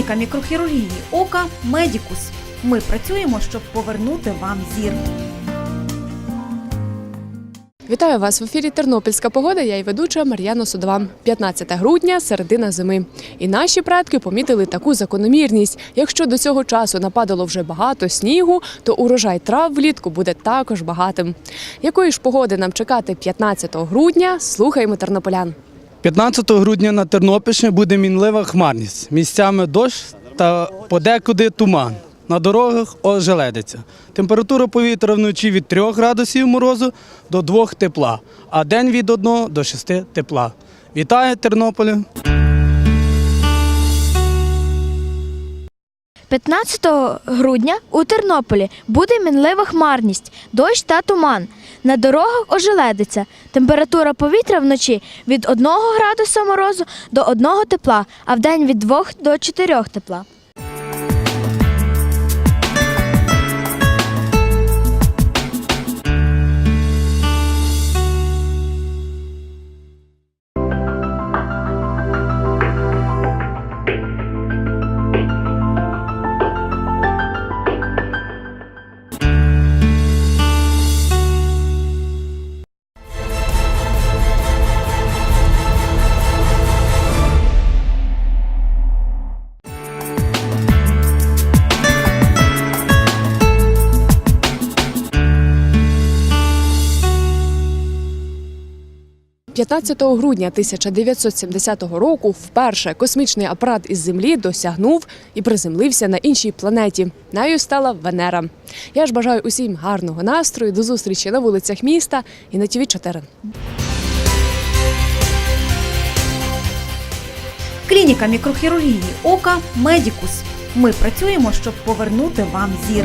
Клініка мікрохірургії ока Медікус. Ми працюємо, щоб повернути вам зір. Вітаю вас в ефірі Тернопільська погода. Я і ведуча Мар'яна Судова. 15 грудня, середина зими. І наші предки помітили таку закономірність. Якщо до цього часу нападало вже багато снігу, то урожай трав влітку буде також багатим. Якої ж погоди нам чекати 15 грудня? Слухаємо тернополян. 15 грудня на Тернопільщині буде мінлива хмарність. Місцями дощ та подекуди туман. На дорогах ожеледиться. Температура повітря вночі від 3 градусів морозу до 2 тепла, а день від 1 до 6 тепла. Вітаю Тернополі! 15 грудня у Тернополі буде мінлива хмарність, дощ та туман. На дорогах ожеледиться. Температура повітря вночі від 1 градуса морозу до 1 тепла, а в день від 2 до 4 тепла. – 15 грудня 1970 року вперше космічний апарат із Землі досягнув і приземлився на іншій планеті. Нею стала Венера. Я ж бажаю усім гарного настрою, до зустрічі на вулицях міста і на ТВ 4 Клініка мікрохірургії ока Медікус. Ми працюємо, щоб повернути вам зір.